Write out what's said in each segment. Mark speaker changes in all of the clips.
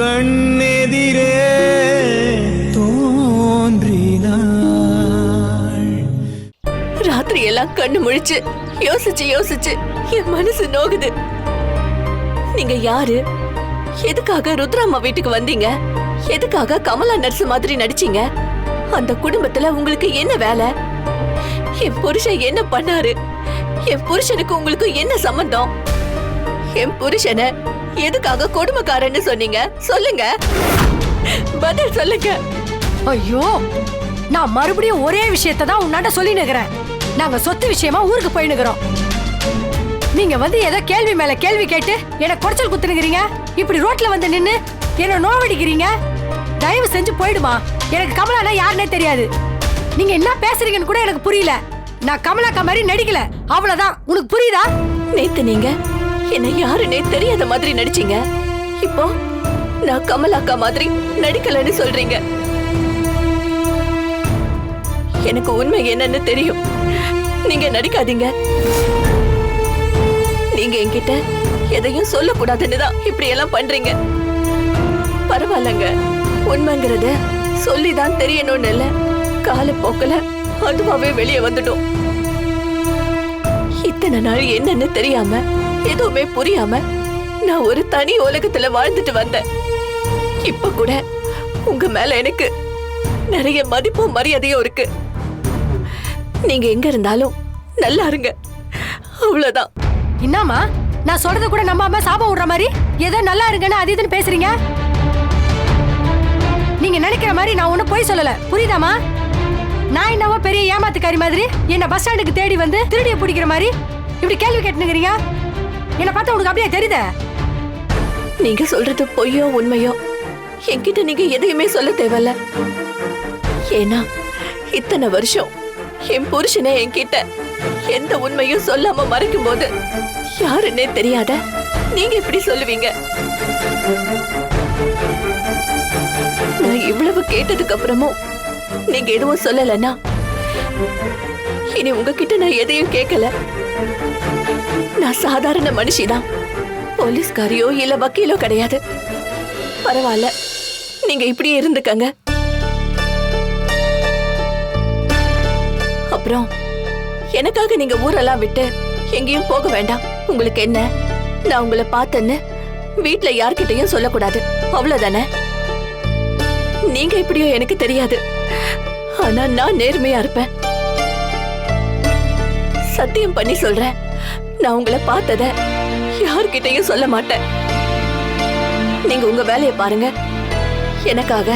Speaker 1: கண்ணெதிரே தோன்றினாள்.
Speaker 2: ராத்திரி எல்லாம் கண்ணு முழிச்சு யோசிச்சு யோசிச்சு என் மனசு நோகுது. நீங்க யாரு? எதுக்காக ருத்ராம்மா வீட்டுக்கு வந்தீங்க? எதுக்காக கமலா நர்ஸ் மாதிரி நடிச்சீங்க? அந்த குடும்பத்துல உங்களுக்கு என்ன வேலை? என் புருஷன் என்ன பண்ணாரு? என் புருஷனுக்கு உங்களுக்கு என்ன சம்பந்தம்? என் புருஷனை எதுக்காக கொடுமைக்காரன்னு சொன்னீங்க? சொல்லுங்க. பதில் சொல்லுங்க.
Speaker 3: ஐயோ நான் மறுபடியும் ஒரே விஷயத்தை தான் உன்னாட்ட சொல்லி நிக்கிறேன். நாங்க சொத்து விஷயமா ஊருக்கு போயினுக்கிறோம் நீங்க வந்து ஏதோ கேள்வி மேல கேள்வி கேட்டு எனக்கு குறைச்சல் குத்துனுக்கிறீங்க இப்படி ரோட்ல வந்து நின்னு என்ன நோவடிக்கிறீங்க? தயவு செஞ்சு போயிடுமா. எனக்கு கமலானா யாருன்னே தெரியாது. நீங்க என்ன பேசுறீங்கன்னு கூட எனக்கு புரியல. நான் கமலாக்கா மாதிரி நடிக்கல. அவ்வளவுதான். உனக்கு புரியுதா?
Speaker 2: நேத்து நீங்க என்ன யாருன்னே தெரியாத மாதிரி நடிச்சீங்க. இப்போ நான் கமலாக்கா மாதிரி நடிக்கலன்னு சொல்றீங்க. எனக்கு உண்மை என்னன்னு தெரியும். நீங்க நடிக்காதீங்க. நீங்க என்கிட்ட எதையும் சொல்லக்கூடாதுன்னு தான் இப்படி எல்லாம் பண்றீங்க. பரவாயில்லங்க. உண்மைங்கிறத சொல்லிதான் தெரியணும்னு இல்ல. காலப்போக்கில் அதுவாவே வெளியே வந்துடும் இத்தனை நாள் என்னன்னு தெரியாம எதுவுமே புரியாம நான் ஒரு தனி உலகத்துல வாழ்ந்துட்டு வந்தேன். இப்ப கூட உங்க மேல எனக்கு நிறைய மதிப்பும் மரியாதையும் இருக்கு. நீங்க எங்க இருந்தாலும் நல்லா இருங்க. அவ்வளவுதான்.
Speaker 3: என்னம்மா நான் சொல்றத கூட நம்பாம சாபம் விடுற மாதிரி ஏதோ நல்லா இருங்கன்னு அது இதுன்னு பேசுறீங்க? நீங்க நினைக்கிற மாதிரி நான் ஒண்ணு போய் சொல்லல. புரியுதாமா நான் என்னவோ பெரிய ஏமாத்துக்காரி மாதிரி என்ன பஸ் ஸ்டாண்டுக்கு தேடி வந்து திருடிய பிடிக்கிற மாதிரி இப்படி கேள்வி கேட்டுனுக்கிறீங்க? என்ன பார்த்தா உனக்கு அப்படியே தெரியுத?
Speaker 2: நீங்க சொல்றது பொய்யோ உண்மையோ? என்கிட்ட நீங்க எதையுமே சொல்ல தேவையில்ல. ஏன்னா இத்தனை வருஷம் என் புருஷனை என்கிட்ட எந்த உண்மையும் சொல்லாம மறைக்கும் போது யாருன்னே தெரியாத நீங்க எப்படி சொல்லுவீங்க? நான் இவ்வளவு கேட்டதுக்கு அப்புறமும் நீங்க எதுவும் சொல்லலன்னா இனி உங்ககிட்ட நான் எதையும் கேட்கல. நான் சாதாரண மனுஷிதான். போலீஸ்காரியோ இல்ல வக்கீலோ கிடையாது. பரவாயில்ல. நீங்க இப்படியே இருந்துக்கங்க. அப்புறம் எனக்காக நீங்க ஊரெல்லாம் விட்டு எங்கேயும் போக வேண்டாம். உங்களுக்கு என்ன? நான் உங்களை பார்த்தேன்னு வீட்டில் யார்கிட்டயும் சொல்லக்கூடாது. அவ்வளவுதானே? நீங்க எப்படியோ எனக்கு தெரியாது. ஆனா நான் நேர்மையா இருப்பேன். சத்தியம் பண்ணி சொல்றேன். நான் உங்களை பார்த்தத யார்கிட்டயும் சொல்ல மாட்டேன். நீங்க உங்க வேலையை பாருங்க. எனக்காக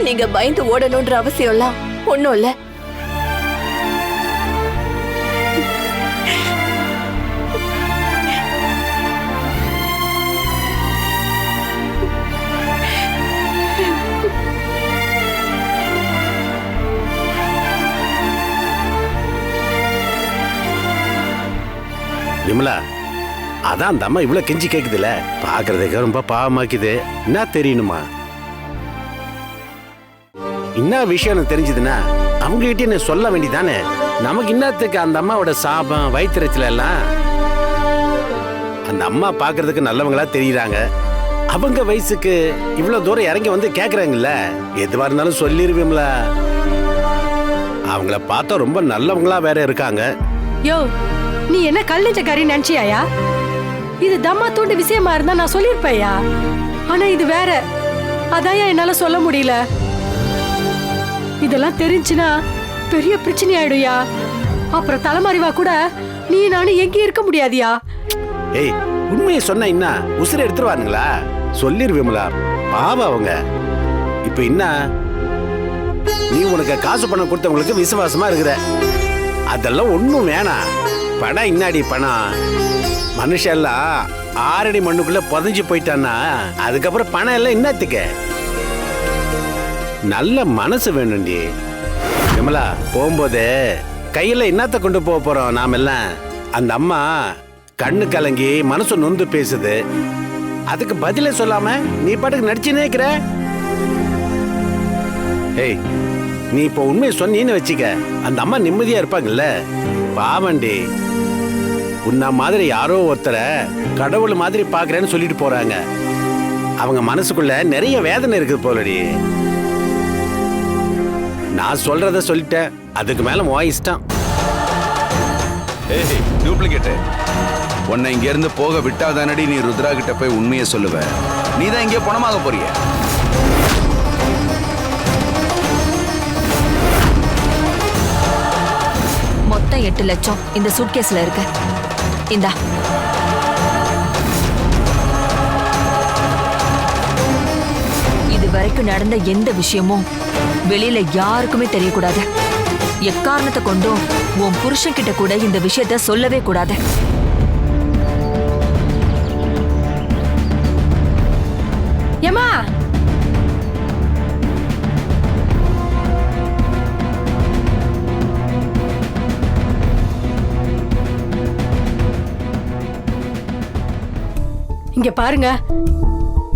Speaker 2: நீங்க பயந்து ஓடணும்ன்ற அவசியம் எல்லாம் ஒன்னும் இல்லை.
Speaker 4: விமலா அதான் அந்த அம்மா இவ்வளவு கெஞ்சி கேக்குதுல. பாக்குறதுக்கு ரொம்ப பாவமாக்குது. என்ன தெரியணுமா? என்ன விஷயம் எனக்கு தெரிஞ்சதுன்னா அவங்க கிட்ட நீ சொல்ல வேண்டியதானே? நமக்கு இன்னத்துக்கு அந்த அம்மாவோட சாபம் வயிற்றுச்சல எல்லாம் அந்த அம்மா பாக்குறதுக்கு நல்லவங்களா தெரியுறாங்க. அவங்க வயசுக்கு இவ்வளவு தூரம் இறங்கி வந்து கேக்குறாங்கல்ல? எதுவா இருந்தாலும் சொல்லிருவீங்களா அவங்கள பார்த்தா ரொம்ப நல்லவங்களா வேற இருக்காங்க.
Speaker 3: யோ நீ என்ன கல்நெஞ்சக்காரி நினைச்சியாயா? இது தம்மா தூண்டு விஷயமா இருந்தா நான் சொல்லியிருப்பேயா? ஆனா இது வேற. அதான் என்னால சொல்ல முடியல. இதெல்லாம் தெரிஞ்சுனா பெரிய பிரச்சனை ஆயிடுயா அப்புறம் தலைமறைவா கூட நீ நானும் எங்கேயும் இருக்க முடியாதியா?
Speaker 4: ஏய் உண்மையை சொன்ன என்ன? உசுரை எடுத்துருவானுங்களா சொல்லிருவேமுலா பாவம் அவங்க. இப்ப என்ன? நீ உனக்கு காசு பணம் கொடுத்தவங்களுக்கு விசுவாசமா இருக்கிற. அதெல்லாம் ஒண்ணும் வேணாம். பணம் இன்னாடி பணம்? மனுஷெல்லாம் ஆறடி மண்ணுக்குள்ள புதஞ்சு போயிட்டான்னா அதுக்கப்புறம் பணம் எல்லாம் என்னத்துக்கு நல்ல மனசு வேணும்டி. விமலா போகும்போது கையில் என்னத்த கொண்டு போக போகிறோம் நாம எல்லாம் அந்த அம்மா கண்ணு கலங்கி மனசு நொந்து பேசுது. அதுக்கு பதிலே சொல்லாம நீ பாட்டுக்கு நடிச்சுனே இருக்கிற? ஏய் நீ இப்போ உண்மையை சொன்னீன்னு வச்சுக்க. அந்த அம்மா நிம்மதியாக இருப்பாங்கல்ல? பாவண்டி உன்ன மாதிரி யாரோ ஒருத்தரை கடவுள் மாதிரி பாக்குறேன்னு சொல்லிட்டு போறாங்க. அவங்க மனசுக்குள்ள நிறைய வேதனை இருக்குது போலடி. நான் சொல்றத சொல்லிட்டேன். அதுக்கு மேல உன் இஷ்டம்.
Speaker 1: ஏய் டூப்ளிகேட் உன்னை இங்க இருந்து போக விட்டாதானடி நீ ருத்ரா கிட்ட போய் உண்மையை சொல்லுவ. நீ தான் இங்கே பணமாக போறிய.
Speaker 5: மொத்தம் எட்டு லட்சம் இந்த சூட்கேஸ்ல இருக்கு. இந்தா. இது வரைக்கும் நடந்த எந்த விஷயமும் வெளியில யாருக்குமே தெரியக்கூடாது. எக்காரணத்தை கொண்டும் உன் புருஷன் கிட்ட கூட இந்த விஷயத்த சொல்லவே கூடாது.
Speaker 3: ஏமா இங்க பாருங்க.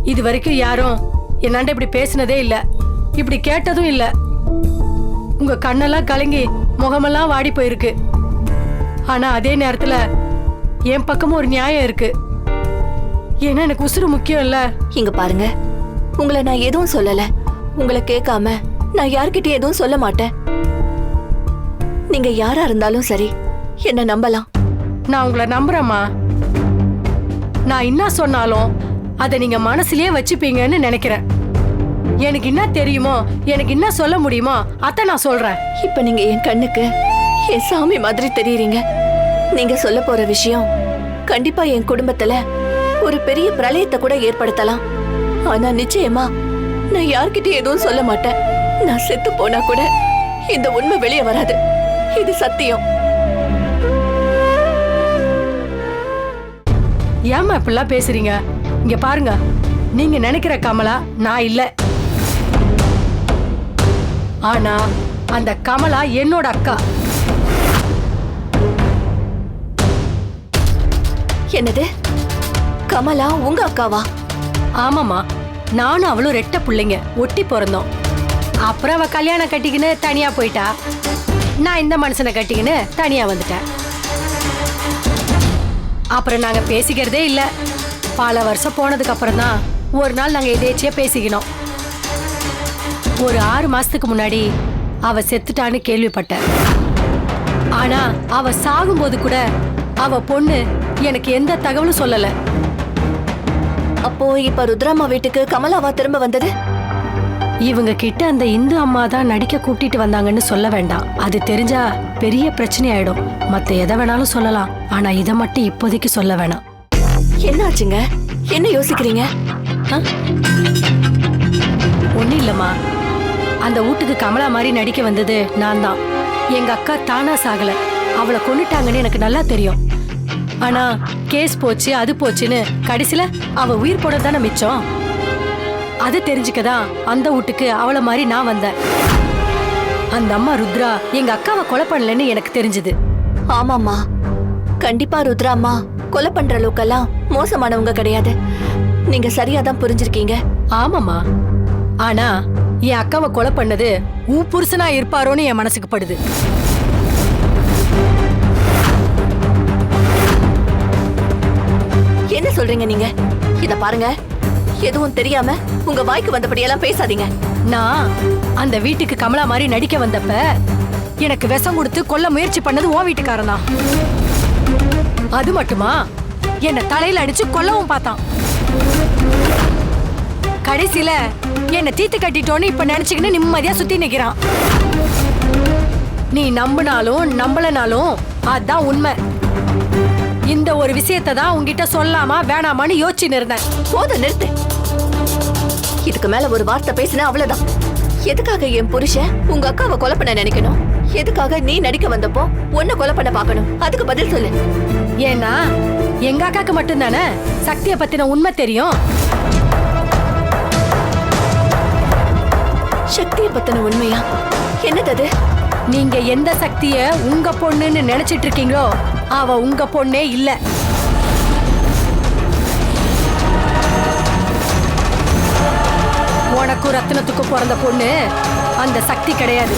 Speaker 3: இது வரைக்கும் யாரும் என்னாண்ட இப்படி பேசினதே இல்ல. இப்படி கேட்டதும் இல்ல. உங்க கண்ணெல்லாம் கலங்கி முகமெல்லாம் வாடி போயிருக்கு. ஆனா அதே நேரத்துல என் பக்கமும் ஒரு நியாயம் இருக்கு. ஏன்னா எனக்கு உசுறு முக்கியம் இல்ல.
Speaker 2: இங்க பாருங்க. உங்களை நான் எதுவும் சொல்லல. உங்களை கேட்காம நான் யார்கிட்டயும் எதுவும் சொல்ல மாட்டேன். நீங்க யாரா இருந்தாலும் சரி என்ன நம்பலாம்.
Speaker 3: நான் உங்களை நம்புறேம்மா. நான் என்ன சொன்னாலும் அதை நீங்க மனசுலயே வச்சுப்பீங்கன்னு நினைக்கிறேன். எனக்கு என்ன தெரியுமோ எனக்கு என்ன சொல்ல முடியுமோ அத்தை நான் சொல்றேன்.
Speaker 2: இப்ப நீங்க என் கண்ணுக்கு என் சாமி மாதிரி தெரியுறீங்க. நீங்க சொல்ல போற விஷயம் கண்டிப்பா என் குடும்பத்துல ஒரு பெரிய பிரளயத்தை கூட ஏற்படுத்தலாம். ஆனா நிச்சயமா நான் யார்கிட்டயும் எதுவும் சொல்ல மாட்டேன். நான் செத்து போனா கூட இந்த உண்மை வெளியே வராது. இது சத்தியம்.
Speaker 3: ஏம்மா இப்படிலாம் பேசுறீங்க? இங்க பாருங்க. நீங்க நினைக்கிற கமலா நான் இல்ல. ஆனா அந்த கமலா என்னோட அக்கா.
Speaker 2: என்னது? கமலா உங்க அக்காவா?
Speaker 3: ஆமாம்மா. நானும் அவளும் ரெட்ட பிள்ளைங்க. ஒட்டி பிறந்தோம். அப்புறம் அவ கல்யாணம் கட்டிக்கின்னு தனியா போயிட்டா. நான் இந்த மனுஷனை கட்டிக்கின்னு தனியா வந்துட்டேன். அப்புறம் நாங்க பேசிக்கிறதே இல்ல. பல வருஷம் போனதுக்கு அப்புறம் தான் ஒரு நாள் நாங்க எதேச்சியா பேசிக்கணும் ஒரு ஆறு மாசத்துக்கு முன்னாடி அவ செத்துட்டான்னு கேள்விப்பட்டேன். ஆனா அவ சாகும்போது கூட அவ பொண்ணு எனக்கு எந்த தகவலும் சொல்லல.
Speaker 2: அப்போ இப்ப ருத்ராமா வீட்டுக்கு கமலாவா திரும்ப வந்தது?
Speaker 3: இவங்க கிட்ட அந்த இந்து அம்மா தான் நடிக்க கூட்டிட்டு வந்தாங்கன்னு சொல்ல வேண்டாம். அது தெரிஞ்சா பெரிய பிரச்சனை ஆயிடும் மத்த எதை வேணாலும் சொல்லலாம். ஆனா இதை மட்டும் இப்போதைக்கு சொல்ல வேணாம்.
Speaker 2: என்னாச்சுங்க? என்ன யோசிக்கிறீங்க?
Speaker 3: ஒண்ணும் இல்லம்மா. அந்த வீட்டுக்கு கமலா மாதிரி நடிக்க வந்தது நான் தான். எங்க அக்கா தானா சாகல. அவளை கொன்னுட்டாங்கன்னு எனக்கு நல்லா தெரியும். ஆனா கேஸ் போச்சு அது போச்சுன்னு கடைசியில அவ உயிர் போட தானே மிச்சம்? அது தெரிஞ்சுக்கதான் அந்த வீட்டுக்கு அவளை மாதிரி நான் வந்தேன். அந்த அம்மா ருத்ரா எங்க அக்காவை கொலை பண்ணலன்னு எனக்கு தெரிஞ்சது.
Speaker 2: ஆமாம்மா. கண்டிப்பா ருத்ராம்மா கொலை பண்ற அளவுக்கெல்லாம் மோசமானவங்க கிடையாது. நீங்க சரியா தான் புரிஞ்சிருக்கீங்க.
Speaker 3: ஆமாம்மா. ஆனா என் அக்காவை கொலை பண்ணது உன் புருஷனா இருப்பாரோன்னு என் மனசுக்கு படுது.
Speaker 2: என்ன சொல்றீங்க நீங்க? இத பாருங்க. எதுவும் தெரியாம உங்க வாய்க்கு வந்தபடியெல்லாம் பேசாதீங்க.
Speaker 3: நான் அந்த வீட்டுக்கு கமலா மாதிரி நடிக்க வந்தப்ப எனக்கு விஷம் கொடுத்து கொல்ல முயற்சி பண்ணது உன் வீட்டுக்காரன் தான். அது மட்டுமா? என்ன தலையில அடிச்சு கொல்லவும் பார்த்தான். கடைசியில என்ன தீத்து கட்டிட்டோன்னு இப்ப நினைச்சுக்கின்னு நிம்மதியா சுத்தி நிக்கிறான். நீ நம்பினாலும் நம்பலனாலும் அதான் உண்மை. இந்த ஒரு விஷயத்தை தான் உங்ககிட்ட சொல்லாமா வேணாமான்னு யோசிச்சுன்னு இருந்தேன்.
Speaker 2: போதும் நிறுத்து. இதுக்கு மேல ஒரு வார்த்தை பேசினா அவ்வளவுதான். எதுக்காக என் புருஷன் உங்க அக்காவை கொலை பண்ண நினைக்கணும்? எதுக்காக நீ நடிக்க வந்தப்போ உன்னை கொலை பண்ண பார்க்கணும்? அதுக்கு பதில் சொல்லு.
Speaker 3: ஏன்னா எங்க அக்காக்கு மட்டும்தானே சக்தியை பத்தின உண்மை தெரியும்?
Speaker 2: சக்தியை பத்தின உண்மையா? என்னது
Speaker 3: நீங்க எந்த சக்திய உங்க பொண்ணுன்னு நினைச்சிட்டு இருக்கீங்களோ அவ உங்க பொண்ணே இல்ல. உனக்கும் ரத்தினத்துக்கும் பிறந்த பொண்ணு அந்த சக்தி கிடையாது.